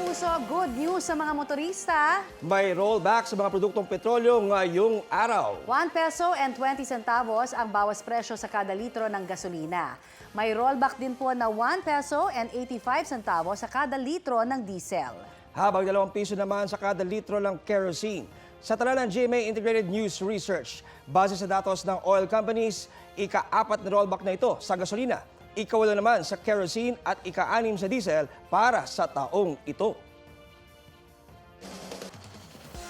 kapuso, good news sa mga motorista. May rollback sa mga produktong petrolyo ngayong araw. 1 peso and 20 centavos ang bawas presyo sa kada litro ng gasolina. May rollback din po na 1 peso and 85 centavos sa kada litro ng diesel. Habang 2 piso naman sa kada litro ng kerosene. Sa tala ng GMA Integrated News Research, base sa datos ng oil companies, ika-apat na rollback na ito sa gasolina. Ikawalo naman sa kerosene at ika-anim sa diesel para sa taong ito.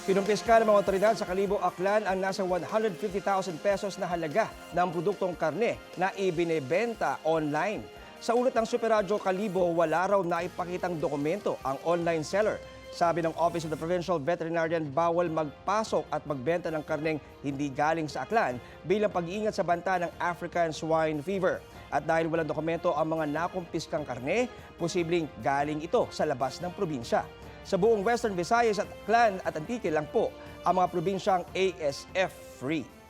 Pinumpiska ng mga otoridad sa Kalibo Aklan ang nasa 150,000 pesos na halaga ng produktong karne na ibinebenta online. Sa ulat ng Superradyo Kalibo, wala raw na ipakitang dokumento ang online seller. Sabi ng Office of the Provincial Veterinarian, bawal magpasok at magbenta ng karneng hindi galing sa Aklan bilang pag-iingat sa banta ng African Swine Fever. At dahil walang dokumento ang mga nakumpiskang karne, posibleng galing ito sa labas ng probinsya. Sa buong Western Visayas at Aklan at Antique lang po ang mga probinsyang ASF-free.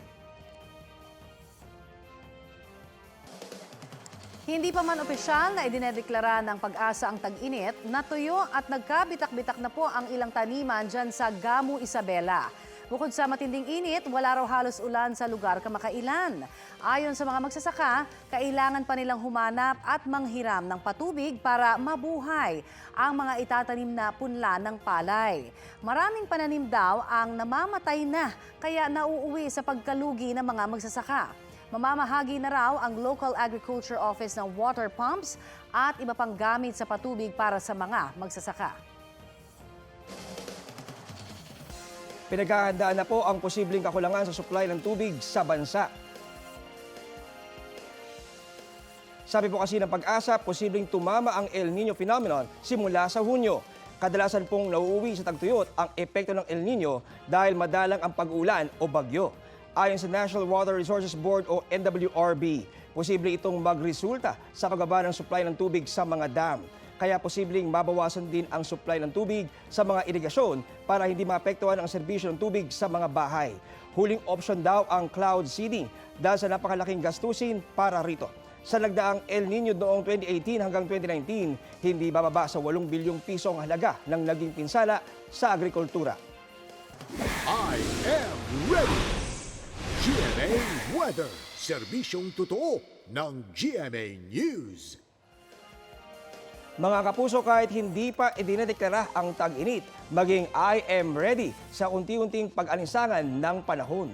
Hindi pa man opisyal na idinedeklara ng pag-asa ang tag-init, natuyo at nagkabitak-bitak na po ang ilang taniman dyan sa Gamu Isabela. Bukod sa matinding init, wala raw halos ulan sa lugar kamakailan. Ayon sa mga magsasaka, kailangan pa nilang humanap at manghiram ng patubig para mabuhay ang mga itatanim na punla ng palay. Maraming pananim daw ang namamatay na kaya nauuwi sa pagkalugi ng mga magsasaka. Mamamahagi na raw ang Local Agriculture Office ng water pumps at iba pang gamit sa patubig para sa mga magsasaka. Pinaghahandaan na po ang posibleng kakulangan sa supply ng tubig sa bansa. Sabi po kasi ng pag-asa, posibleng tumama ang El Nino phenomenon simula sa Hunyo. Kadalasan pong nauuwi sa tagtuyot ang epekto ng El Nino dahil madalang ang pag-ulan o bagyo. Ayon sa National Water Resources Board o NWRB, posible itong magresulta sa pagbaba ng supply ng tubig sa mga dam kaya posibleng mabawasan din ang supply ng tubig sa mga irigasyon para hindi maapektuhan ang serbisyo ng tubig sa mga bahay. Huling option daw ang cloud seeding dahil sa napakalaking gastusin para rito. Sa nagdaang El Nino noong 2018 hanggang 2019, hindi bababa sa 8 bilyong piso ang halaga ng naging pinsala sa agrikultura. I am ready! GMA Weather. Serbisyong totoo ng GMA News. Mga kapuso, kahit hindi pa idinedeklara ang tag-init, maging I am ready sa unti-unting pag-alinsangan ng panahon.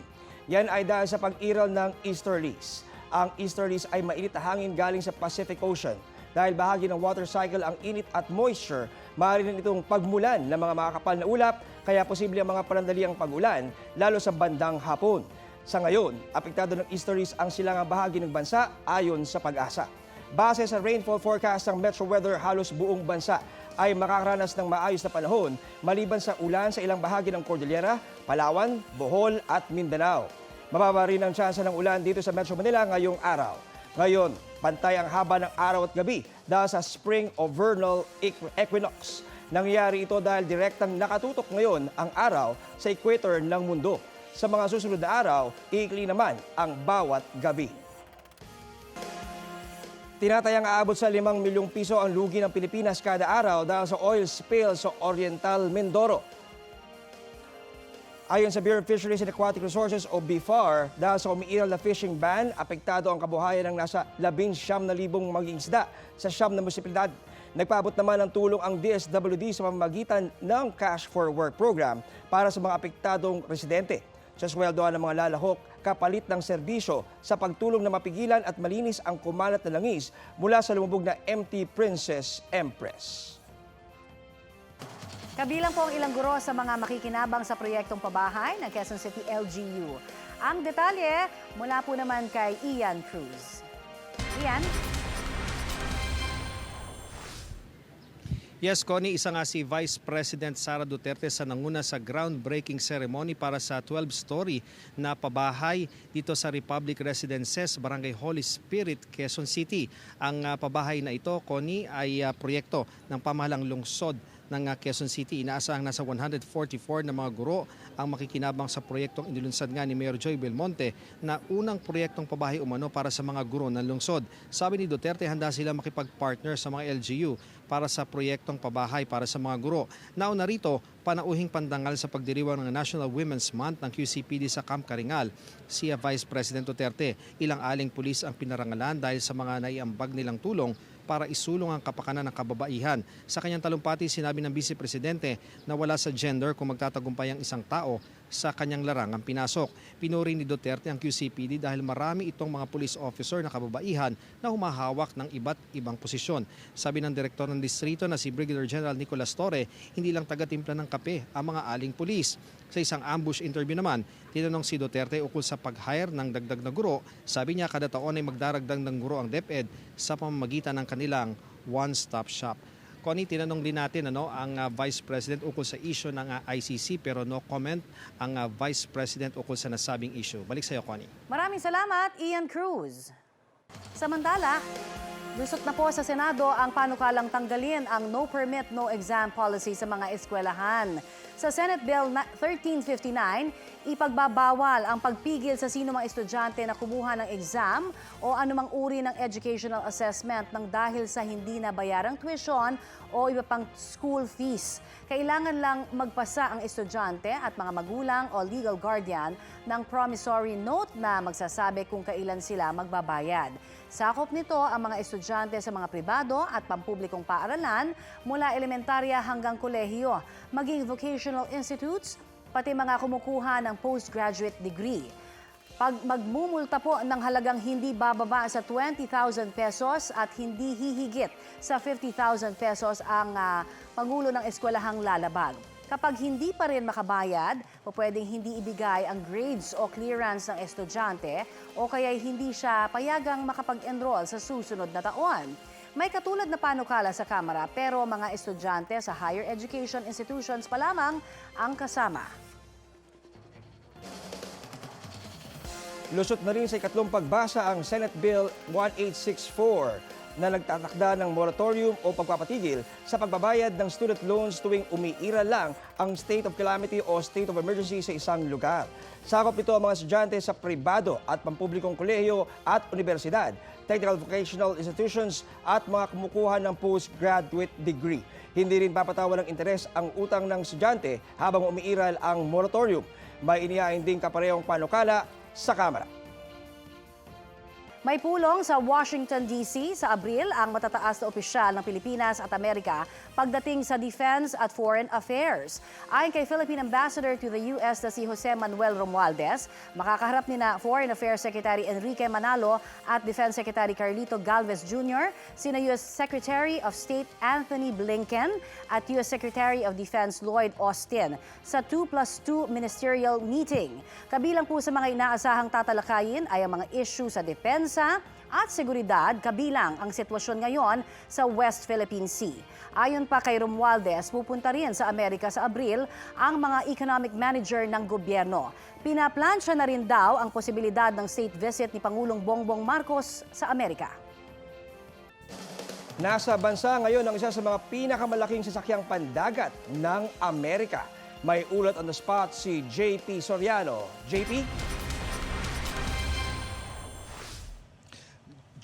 Yan ay dahil sa pag-iral ng easterlies. Ang easterlies ay mainit na hangin galing sa Pacific Ocean. Dahil bahagi ng water cycle ang init at moisture, maaari rin itong pagmulan ng mga makakapal na ulap, kaya posible ang mga panandaliang pag-ulan, lalo sa bandang hapon. Sa ngayon, apektado ng easterlies ang silangang bahagi ng bansa ayon sa pag-asa. Base sa rainfall forecast ng Metro Weather, halos buong bansa ay makakaranas ng maayos na panahon maliban sa ulan sa ilang bahagi ng Cordillera, Palawan, Bohol at Mindanao. Mababa rin ang tsansa ng ulan dito sa Metro Manila ngayong araw. Ngayon, pantay ang haba ng araw at gabi dahil sa spring o vernal equ- equinox. Nangyayari ito dahil direktang nakatutok ngayon ang araw sa equator ng mundo. Sa mga susunod na araw, iikli naman ang bawat gabi. Tinatayang aabot sa 5 milyong piso ang lugi ng Pilipinas kada araw dahil sa oil spill sa Oriental Mindoro. Ayon sa Bureau of Fisheries and Aquatic Resources o BFAR, dahil sa umiiral na fishing ban, apektado ang kabuhayan ng nasa 19,000 maging isda sa siyam na munisipalidad. Nagpaabot naman ng tulong ang DSWD sa pamamagitan ng Cash for Work program para sa mga apektadong residente. Sa sweldoan ng mga lalahok, kapalit ng serbisyo sa pagtulong na mapigilan at malinis ang kumalat na langis mula sa lumubog na MT Princess Empress. Kabilang po ang ilang guro sa mga makikinabang sa proyektong pabahay ng Quezon City LGU. Ang detalye mula po naman kay Ian Cruz. Ian? Yes, Connie, isa nga si Vice President Sara Duterte sa nanguna sa groundbreaking ceremony para sa 12-story na pabahay dito sa Republic Residences, Barangay Holy Spirit, Quezon City. Ang ah, pabahay na ito, Connie, ay ah, proyekto ng pamahalang lungsod ng ah, Quezon City. Inaasahang nasa 144 na mga guro ang makikinabang sa proyektong inilunsad nga ni Mayor Joy Belmonte na unang proyektong pabahay umano para sa mga guro ng lungsod. Sabi ni Duterte, handa sila makipag-partner sa mga LGU para sa proyektong pabahay para sa mga guro. Nauna rito, panauhing pandangal sa pagdiriwang ng National Women's Month ng QCPD sa Camp Karingal. Si Vice President Duterte, ilang aling pulis ang pinarangalan dahil sa mga naiambag nilang tulong para isulong ang kapakanan ng kababaihan. Sa kanyang talumpati, sinabi ng Vice Presidente na wala sa gender kung magtatagumpay ang isang tao sa kanyang larangang pinasok. Pinuri ni Duterte ang QCPD dahil marami itong mga police officer na kababaihan na humahawak ng iba't ibang posisyon. Sabi ng direktor ng distrito na si Brigadier General Nicolas Torre, hindi lang taga-timpla ng kape ang mga aling pulis. Sa isang ambush interview naman, tinanong si Duterte ukol sa pag-hire ng dagdag na guro. Sabi niya kada taon ay magdaragdag ng guro ang DepEd sa pamamagitan ng kanilang one-stop shop. Connie, tinanong din natin ano, ang ah, Vice President ukol sa issue ng ah, ICC pero no comment ang ah, Vice President ukol sa nasabing issue. Balik sa iyo, Connie. Maraming salamat, Ian Cruz. Samantala, lusot na po sa Senado ang panukalang tanggalin ang no permit, no exam policy sa mga eskwelahan. Sa Senate Bill na- 1359, ipagbabawal ang pagpigil sa sino mang estudyante na kumuha ng exam o anumang uri ng educational assessment ng dahil sa hindi na bayarang tuition o iba pang school fees. Kailangan lang magpasa ang estudyante at mga magulang o legal guardian ng promissory note na magsasabi kung kailan sila magbabayad. Sakop nito ang mga estudyante sa mga pribado at pampublikong paaralan mula elementarya hanggang kolehiyo, maging vocational institutes, pati mga kumukuha ng postgraduate degree. Pag magmumulta po ng halagang hindi bababa sa 20,000 pesos at hindi hihigit sa 50,000 pesos ang ah, pangulo ng eskwelahang lalabag. Kapag hindi pa rin makabayad, pwedeng hindi ibigay ang grades o clearance ng estudyante o kaya hindi siya payagang makapag-enroll sa susunod na taon. May katulad na panukala sa Kamara pero mga estudyante sa higher education institutions pa lamang ang kasama. Lusot na rin sa ikatlong pagbasa ang Senate Bill 1864 na nagtatakda ng moratorium o pagpapatigil sa pagbabayad ng student loans tuwing umiira lang ang state of calamity o state of emergency sa isang lugar. Sakop nito ang mga estudyante sa pribado at pampublikong kolehiyo at universidad, technical vocational institutions at mga kumukuha ng postgraduate degree. Hindi rin papatawan ng interes ang utang ng estudyante habang umiiral ang moratorium. May inihain ding kaparehong panukala sa Kamara. May pulong sa Washington DC sa Abril ang matataas na opisyal ng Pilipinas at Amerika pagdating sa defense at foreign affairs. Ayon kay Philippine Ambassador to the US na si Jose Manuel Romualdez, makakaharap ni na Foreign Affairs Secretary Enrique Manalo at Defense Secretary Carlito Galvez Jr., sina US Secretary of State Anthony Blinken at US Secretary of Defense Lloyd Austin sa 2 plus 2 ministerial meeting. Kabilang po sa mga inaasahang tatalakayin ay ang mga issue sa depensa at seguridad kabilang ang sitwasyon ngayon sa West Philippine Sea. Ayon pa kay Romualdez, pupunta rin sa Amerika sa Abril ang mga economic manager ng gobyerno. Pinaplansya na rin daw ang posibilidad ng state visit ni Pangulong Bongbong Marcos sa Amerika. Nasa bansa ngayon ang isa sa mga pinakamalaking sasakyang pandagat ng Amerika. May ulat on the spot si JP Soriano. JP?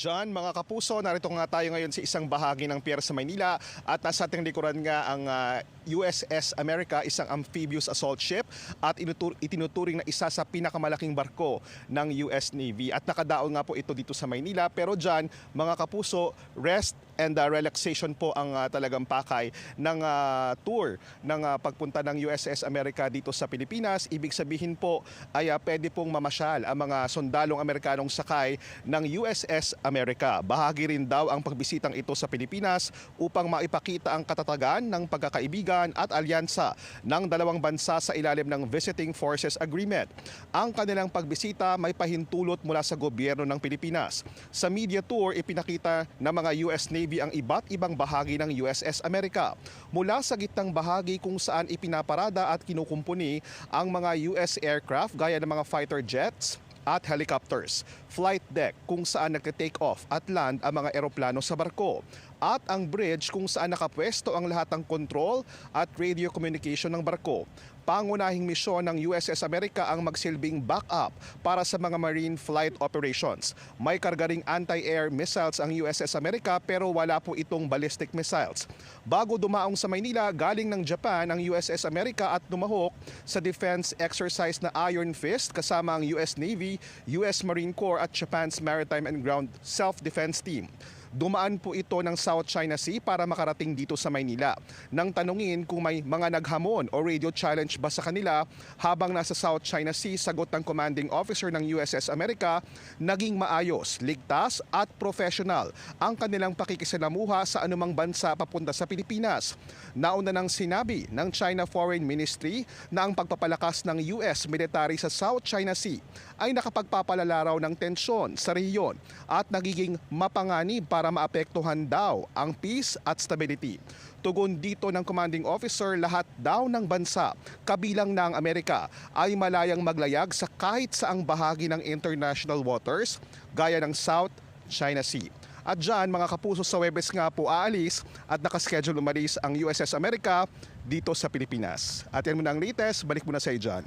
John, mga kapuso, narito nga tayo ngayon sa isang bahagi ng Pier sa Maynila. At nasa ating likuran nga ang ah, USS America, isang amphibious assault ship at inutur- itinuturing na isa sa pinakamalaking barko ng US Navy. At nakadaon nga po ito dito sa Maynila. Pero John, mga kapuso, rest and ah, relaxation po ang ah, talagang pakay ng ah, tour ng ah, pagpunta ng USS America dito sa Pilipinas. Ibig sabihin po ay ah, pwede pong mamasyal ang mga sundalong Amerikanong sakay ng USS America. Bahagi rin daw ang pagbisitang ito sa Pilipinas upang maipakita ang katatagan ng pagkakaibigan at alyansa ng dalawang bansa sa ilalim ng Visiting Forces Agreement. Ang kanilang pagbisita may pahintulot mula sa gobyerno ng Pilipinas. Sa media tour, ipinakita ng mga US Navy ang iba't ibang bahagi ng USS America. Mula sa gitnang bahagi kung saan ipinaparada at kinukumpuni ang mga US aircraft gaya ng mga fighter jets, at helicopters, flight deck kung saan nagte-take off at land ang mga eroplano sa barko, at ang bridge kung saan nakapwesto ang lahat ng control at radio communication ng barko. Pangunahing misyon ng USS America ang magsilbing backup para sa mga marine flight operations. May karga ring anti-air missiles ang USS America pero wala po itong ballistic missiles. Bago dumaong sa Maynila, galing ng Japan ang USS America at lumahok sa defense exercise na Iron Fist kasama ang US Navy, US Marine Corps at Japan's Maritime and Ground Self-Defense Team. Dumaan po ito ng South China Sea para makarating dito sa Maynila. Nang tanungin kung may mga naghamon o radio challenge ba sa kanila habang nasa South China Sea, sagot ng commanding officer ng USS America, naging maayos, ligtas at professional ang kanilang pakikisalamuha sa anumang bansa papunta sa Pilipinas. Nauna nang sinabi ng China Foreign Ministry na ang pagpapalakas ng US military sa South China Sea ay nakapagpapalala raw ng tensyon sa rehiyon at nagiging mapanganib para maapektuhan daw ang peace at stability. Tugon dito ng commanding officer, lahat daw ng bansa, kabilang na ang Amerika, ay malayang maglayag sa kahit saang bahagi ng international waters, gaya ng South China Sea. At dyan, mga kapuso sa Webes nga po aalis at nakaschedule umalis ang USS America dito sa Pilipinas. At yan muna ang latest, balik muna sa iyo dyan.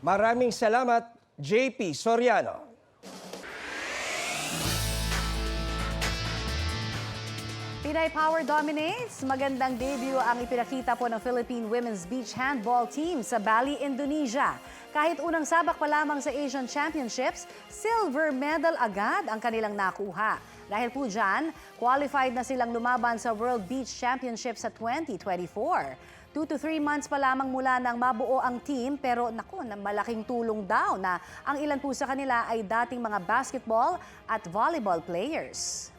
Maraming salamat, JP Soriano. Pinay Power dominates. Magandang debut ang ipinakita po ng Philippine Women's Beach Handball Team sa Bali, Indonesia. Kahit unang sabak pa lamang sa Asian Championships, silver medal agad ang kanilang nakuha. Dahil po dyan, qualified na silang lumaban sa World Beach Championships sa 2024. Two to three months pa lamang mula nang mabuo ang team pero naku, na malaking tulong daw na ang ilan po sa kanila ay dating mga basketball at volleyball players.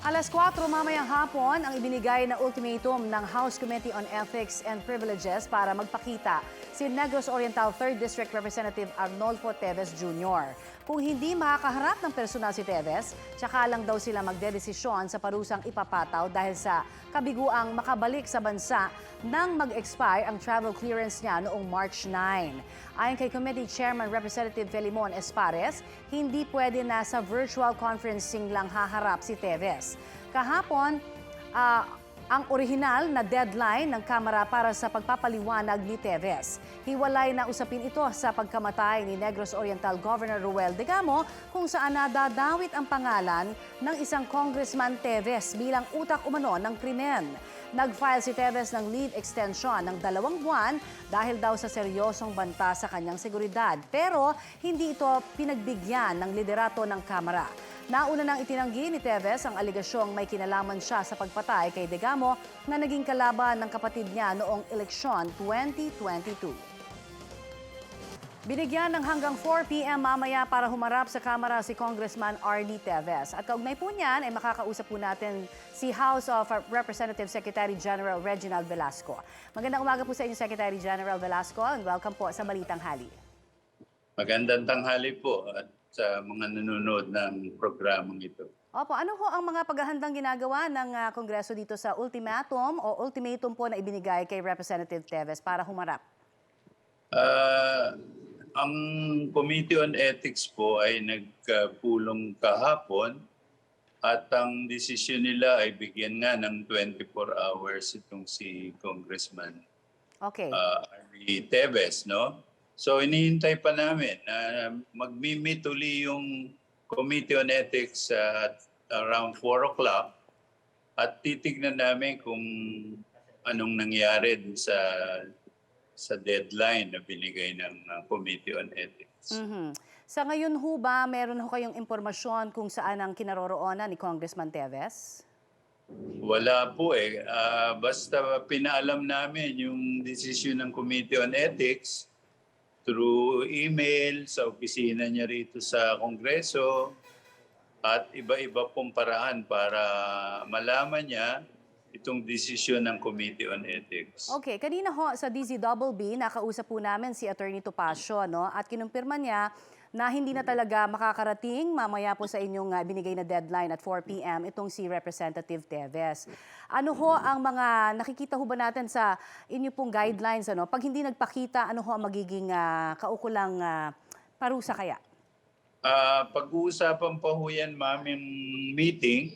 Alas 4 mamayang hapon ang ibinigay na ultimatum ng House Committee on Ethics and Privileges para magpakita si Negros Oriental 3rd District Representative Arnolfo Teves Jr. Kung hindi makakaharap ng personal si Teves, tsaka lang daw sila magdedesisyon sa parusang ipapataw dahil sa kabiguang makabalik sa bansa nang mag-expire ang travel clearance niya noong March 9. Ayon kay Committee Chairman Representative Felimon Espares, hindi pwede na sa virtual conferencing lang haharap si Teves. Kahapon, ah, ang orihinal na deadline ng Kamara para sa pagpapaliwanag ni Teves. Hiwalay na usapin ito sa pagkamatay ni Negros Oriental Governor Ruel Degamo kung saan nadadawit ang pangalan ng isang Congressman Teves bilang utak umano ng krimen. Nag-file si Teves ng leave extension ng dalawang buwan dahil daw sa seryosong banta sa kanyang seguridad. Pero hindi ito pinagbigyan ng liderato ng Kamara. Nauna nang itinanggi ni Teves ang aligasyong may kinalaman siya sa pagpatay kay Degamo na naging kalaban ng kapatid niya noong eleksyon 2022. Binigyan ng hanggang 4 p.m. mamaya para humarap sa Kamara si Congressman Arnie Teves. At kaugnay po niyan ay makakausap po natin si House of Representative Secretary General Reginald Velasco. Magandang umaga po sa inyo, Secretary General Velasco, and welcome po sa Balitang Hali. Magandang tanghali po at sa mga nanonood ng programang ito. Opo, ano ho ang mga paghahandang ginagawa ng ah, Kongreso dito sa ultimatum o ultimatum po na ibinigay kay Representative Teves para humarap? Ah, ang Committee on Ethics po ay nagpulong kahapon at ang desisyon nila ay bigyan nga ng 24 hours itong si Congressman Okay. uh, Arnie Teves, no? So inihintay pa namin na mag-meet uli yung Committee on Ethics at around 4 o'clock at titignan namin kung anong nangyari dun sa sa deadline na binigay ng uh, Committee on Ethics. Mhm. Sa ngayon ho ba, meron ho kayong impormasyon kung saan ang kinaroroonan ni Congressman Teves? Wala po eh. Ah, basta pinaalam namin yung desisyon ng Committee on Ethics through email sa opisina niya rito sa Kongreso at iba-iba pong paraan para malaman niya itong desisyon ng Committee on Ethics. Okay, kanina ho sa DZBB, nakausap po namin si Attorney Topacio, no? At kinumpirma niya na hindi na talaga makakarating mamaya po sa inyong ah, binigay na deadline at 4 p.m. itong si Representative Teves. Ano ho ang mga nakikita ho ba natin sa inyo pong guidelines? Ano? Pag hindi nagpakita, ano ho ang magiging ah, kaukulang ah, parusa kaya? Ah, pag-uusapan pa ho yan, ma'am, yung meeting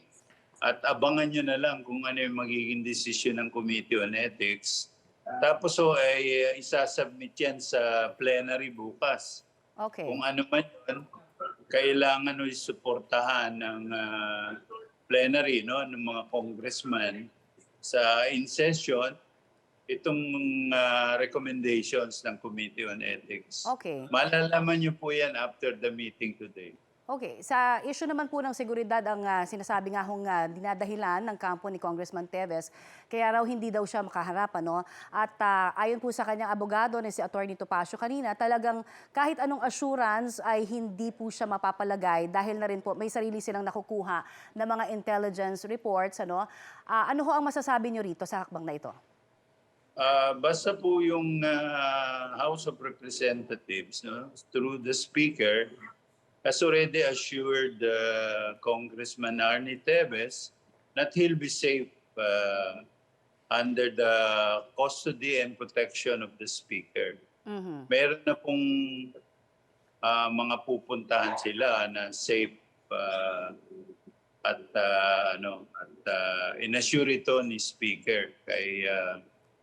at abangan nyo na lang kung ano yung magiging desisyon ng Committee on Ethics. Tapos ho, ay uh, isasubmit yan sa plenary bukas. Okay. Kung ano man yun, kailangan no suportahan ng ah, plenary no ng mga congressman sa in session itong ah, recommendations ng Committee on Ethics. Okay. Malalaman niyo po yan after the meeting today. Okay, sa issue naman po ng seguridad ang ah, sinasabi nga hong ah, dinadahilan ng kampo ni Congressman Teves, kaya raw hindi daw siya makaharap ano. At ah, ayon po sa kanyang abogado na si Attorney Topacio kanina, talagang kahit anong assurance ay hindi po siya mapapalagay dahil na rin po may sarili silang nakukuha na mga intelligence reports ano. Ah, ano ho ang masasabi niyo rito sa hakbang na ito? Ah, basta po yung ah, House of Representatives no, through the Speaker has already assured uh, Congressman Arnie Teves that he'll be safe uh, under the custody and protection of the Speaker. Mhm. Meron na pong ah, mga pupuntahan sila na safe ah, at ah, ano at uh, inassure ito ni Speaker kay ah,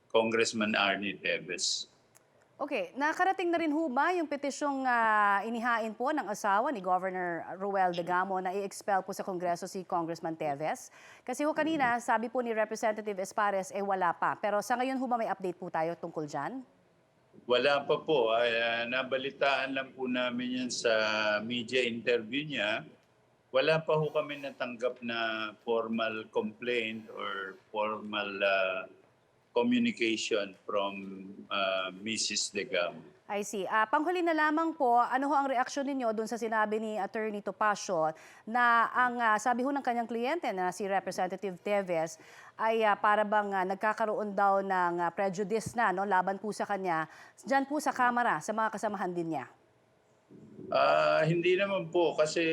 Congressman Arnie Teves. Okay, nakarating na rin ho ba yung petisyong ah, inihain po ng asawa ni Governor Ruel de Gamo na i-expel po sa Kongreso si Congressman Teves? Kasi ho kanina, sabi po ni Representative Espares, eh wala pa. Pero sa ngayon ho ba may update po tayo tungkol dyan? Wala pa po. Ay, ah, nabalitaan lang po namin yan sa media interview niya. Wala pa ho kami natanggap na formal complaint or formal ah, communication from ah, Mrs. Degamo. I see. Ah, panghuli na lamang po, ano ho ang reaksyon ninyo dun sa sinabi ni Attorney Topacio na ang ah, sabi ho ng kanyang kliyente na si Representative Teves ay ah, para bang ah, nagkakaroon daw ng ah, prejudice na no, laban po sa kanya dyan po sa Kamara, sa mga kasamahan din niya. Ah, hindi naman po kasi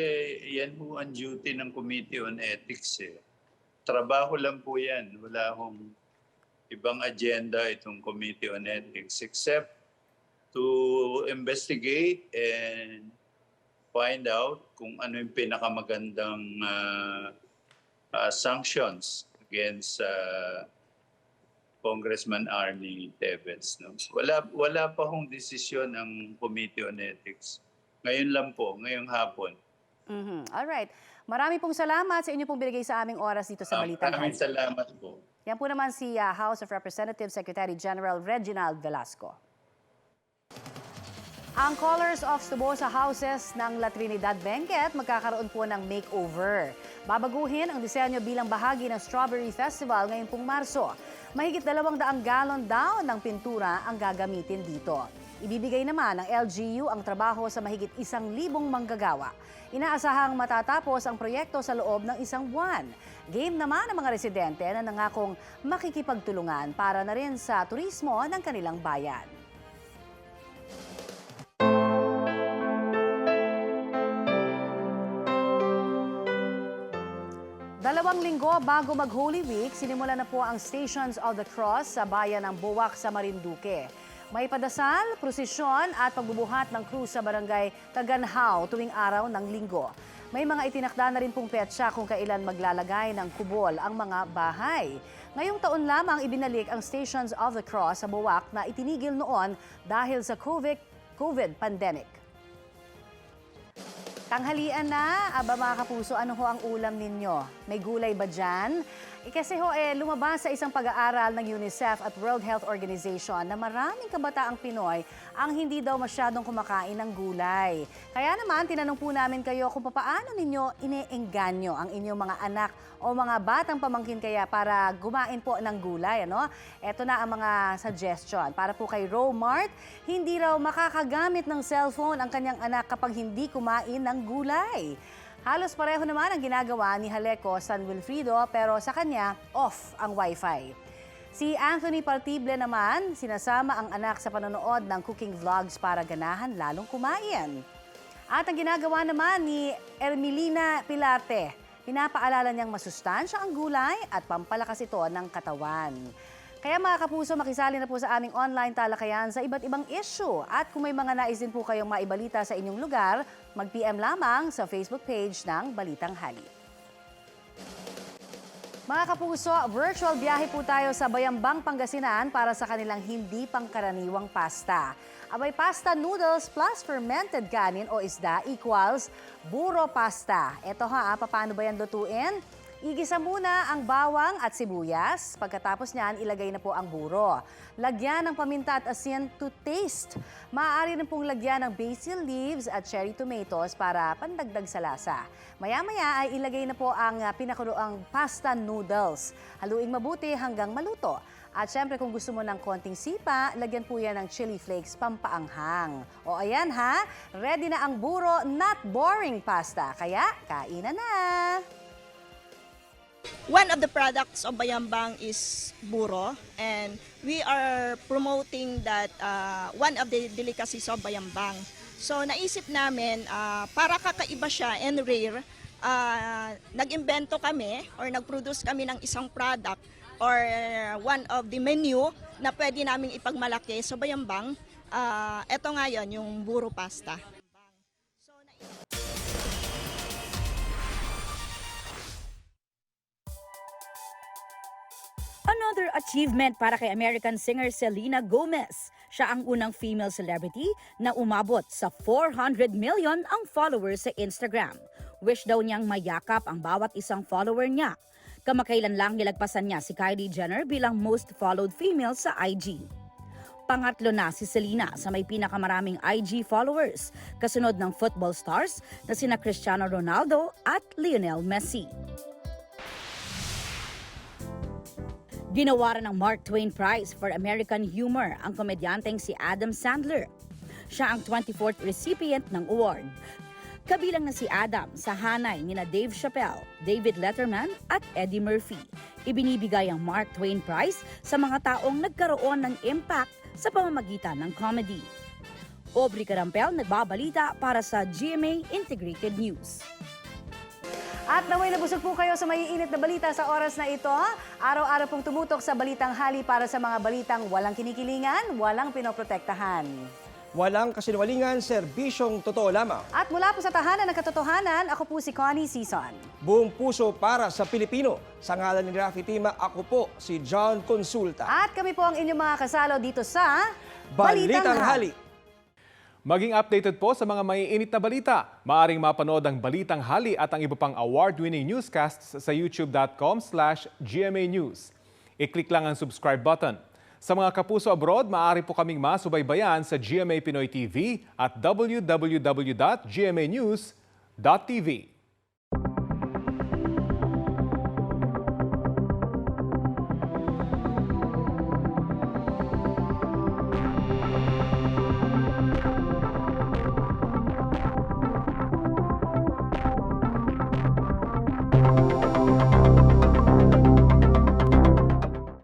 yan po ang duty ng Committee on Ethics eh. Trabaho lang po yan. Wala akong ibang agenda itong Committee on Ethics except to investigate and find out kung ano yung pinakamagandang ah, ah, sanctions against ah, Congressman Arnie Teves. No? Wala, wala pa hong desisyon ang Committee on Ethics. Ngayon lang po, ngayong hapon. Mhm. All right. Marami pong salamat sa inyo pong binigay sa aming oras dito sa Balitang maraming High. salamat po. Yan po naman si ah, House of Representatives Secretary General Reginald Velasco. Ang Colors of Subosa Houses ng La Trinidad Benguet magkakaroon po ng makeover. Babaguhin ang disenyo bilang bahagi ng Strawberry Festival ngayong pong Marso. Mahigit dalawang daang galon daw ng pintura ang gagamitin dito. Ibibigay naman ng LGU ang trabaho sa mahigit isang libong manggagawa. Inaasahang matatapos ang proyekto sa loob ng isang buwan. Game naman ang mga residente na nangakong makikipagtulungan para na rin sa turismo ng kanilang bayan. Dalawang linggo bago mag-Holy Week, sinimula na po ang Stations of the Cross sa bayan ng Buwak sa Marinduque. May padasal, prosesyon at pagbubuhat ng krus sa barangay Taganhaw tuwing araw ng linggo. May mga itinakda na rin pong petsa kung kailan maglalagay ng kubol ang mga bahay. Ngayong taon lamang ibinalik ang Stations of the Cross sa Buwak na itinigil noon dahil sa COVID, COVID pandemic. Tanghalian na, aba mga kapuso, ano ho ang ulam ninyo? May gulay ba dyan? Eh, kasi ho, eh, lumabas sa isang pag-aaral ng UNICEF at World Health Organization na maraming kabataang Pinoy ang hindi daw masyadong kumakain ng gulay. Kaya naman, tinanong po namin kayo kung paano ninyo iniengganyo ang inyong mga anak o mga batang pamangkin kaya para gumain po ng gulay. Ano? Ito na ang mga suggestion. Para po kay Romart, hindi raw makakagamit ng cellphone ang kanyang anak kapag hindi kumain ng gulay. Halos pareho naman ang ginagawa ni Haleco San Wilfrido pero sa kanya off ang wifi. Si Anthony Partible naman, sinasama ang anak sa panonood ng cooking vlogs para ganahan lalong kumain. At ang ginagawa naman ni Ermelina Pilate, pinapaalala niyang masustansya ang gulay at pampalakas ito ng katawan. Kaya mga kapuso, makisali na po sa aming online talakayan sa iba't ibang issue. At kung may mga nais din po kayong maibalita sa inyong lugar, mag-PM lamang sa Facebook page ng Balitang Hali. Mga kapuso, virtual biyahe po tayo sa Bayambang, Pangasinan para sa kanilang hindi pangkaraniwang pasta. Abay pasta noodles plus fermented kanin o isda equals buro pasta. Ito ha, ah, paano ba yan lutuin? Igisa muna ang bawang at sibuyas. Pagkatapos niyan, ilagay na po ang buro. Lagyan ng paminta at asin to taste. Maaari rin pong lagyan ng basil leaves at cherry tomatoes para pandagdag sa lasa. Maya-maya ay ilagay na po ang ah, pinakuloang pasta noodles. Haluing mabuti hanggang maluto. At syempre kung gusto mo ng konting sipa, lagyan po yan ng chili flakes pampaanghang. O ayan ha, ready na ang buro not boring pasta. Kaya kainan na! One of the products of Bayambang is buro and we are promoting that uh, one of the delicacies of Bayambang. So naisip namin uh, para kakaiba siya and rare, uh, nag-imbento kami or nag-produce kami ng isang product or one of the menu na pwede naming ipagmalaki sa Bayambang. Uh, ito nga yun, yung buro pasta. Another achievement para kay American singer Selena Gomez. Siya ang unang female celebrity na umabot sa 400 million ang followers sa Instagram. Wish daw niyang mayakap ang bawat isang follower niya. Kamakailan lang nilagpasan niya si Kylie Jenner bilang most followed female sa IG. Pangatlo na si Selena sa may pinakamaraming IG followers, kasunod ng football stars na sina Cristiano Ronaldo at Lionel Messi. Ginawaran ng Mark Twain Prize for American Humor ang komedyanteng si Adam Sandler. Siya ang 24th recipient ng award. Kabilang na si Adam sa hanay nina Dave Chappelle, David Letterman at Eddie Murphy. Ibinibigay ang Mark Twain Prize sa mga taong nagkaroon ng impact sa pamamagitan ng comedy. Aubrey Carampel nagbabalita para sa GMA Integrated News. At naway nabusog po kayo sa maiinit na balita sa oras na ito. Araw-araw pong tumutok sa Balitang Hali para sa mga balitang walang kinikilingan, walang pinoprotektahan. Walang kasinungalingan, serbisyong totoo lamang. At mula po sa Tahanan ng Katotohanan, ako po si Connie Season. Buong puso para sa Pilipino. Sa ngalan ni Rafi Tima, ako po si John Consulta. At kami po ang inyong mga kasalo dito sa Balitang Hali. Maging updated po sa mga maiinit na balita. Maaring mapanood ang Balitang Hali at ang iba pang award-winning newscasts sa youtube.com slash gma news. I-click lang ang subscribe button. Sa mga kapuso abroad, maaari po kaming masubaybayan sa GMA Pinoy TV at www.gmanews.tv.